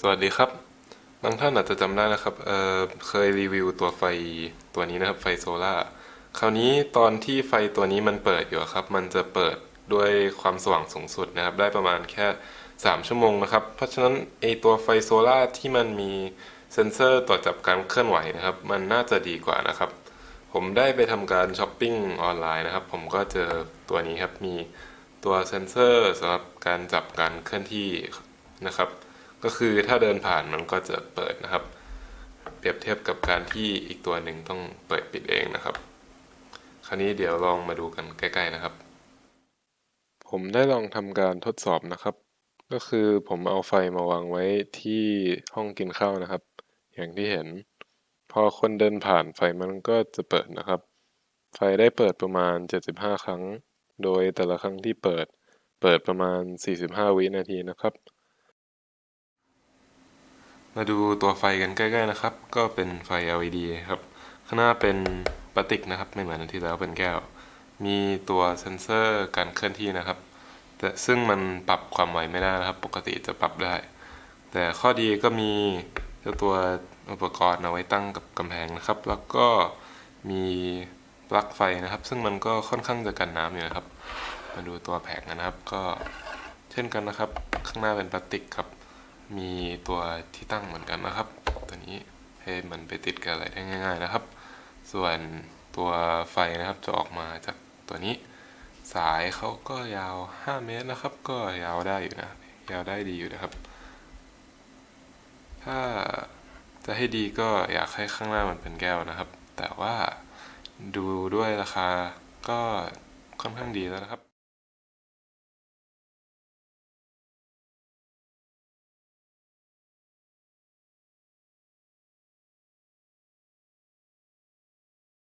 สวัสดีครับ บางท่านอาจจะจำได้นะครับเเคยรีวิวตัวไฟตัวนี้นะครับ ไฟโซล่าคราวนี้ตอนที่ไฟตัวนี้มันเปิดอยู่ครับ มันจะเปิดด้วยความสว่างสูงสุดนะครับ ได้ประมาณแค่ 3 ชั่วโมงนะครับ เพราะฉะนั้นไอตัวไฟโซล่าที่มันมีเซ็นเซอร์ตรวจจับการเคลื่อนไหวนะครับ มันน่าจะดีกว่านะครับ ผมได้ไปทำการช้อปปิ้งออนไลน์นะครับ ผมก็เจอตัวนี้ครับ มีตัวเซ็นเซอร์สำหรับการจับการเคลื่อนที่นะครับ ก็คือถ้าเดินผ่านมันก็จะเปิดนะครับ เปรียบเทียบกับการที่อีกตัวหนึ่งต้องเปิดปิดเองนะครับ คราวนี้เดี๋ยวลองมาดูกันใกล้ ๆนะครับ ผมได้ลองทำการทดสอบนะครับ ก็คือผมเอาไฟมาวางไว้ที่ห้องกินข้าวนะครับ อย่างที่เห็น พอคนเดินผ่านไฟมันก็จะเปิดนะครับ ไฟได้เปิดประมาณ 75 ครั้ง โดยแต่ละครั้งที่เปิด เปิดประมาณ 45 วินาทีนะครับ มาดูตัวไฟกันใกล้ๆนะครับ ก็เป็นไฟ LED ครับ ข้างหน้าเป็นพลาสติกนะครับ ไม่เหมือนอันที่แล้วเป็นแก้ว มีตัวเซ็นเซอร์การเคลื่อนที่นะครับ แต่ซึ่งมันปรับความไวไม่ได้นะครับ ปกติจะปรับได้ แต่ข้อดีก็มีเจ้าตัวอุปกรณ์เอาไว้ตั้งกับกำแพงนะครับ แล้วก็มีปลั๊กไฟนะครับ ซึ่งมันก็ค่อนข้างจะกันน้ำอยู่นะครับ มาดูตัวแผงนะครับ ก็เช่นกันนะครับ ข้างหน้าเป็นพลาสติกครับ มีตัวที่ตั้งเหมือนกันนะครับ ตัวนี้ให้มันไปติดกับอะไรได้ง่าย ๆนะครับ ส่วนตัวไฟนะครับจะออกมาจากตัวนี้ สายเขาก็ยาว 5 เมตรนะครับ ก็ยาวได้อยู่นะ ยาวได้ดีอยู่นะครับ ถ้าจะให้ดีก็อยากให้ข้างหน้ามันเป็นแก้วนะครับ แต่ว่าดูด้วยราคาก็ค่อนข้างดีแล้วนะครับ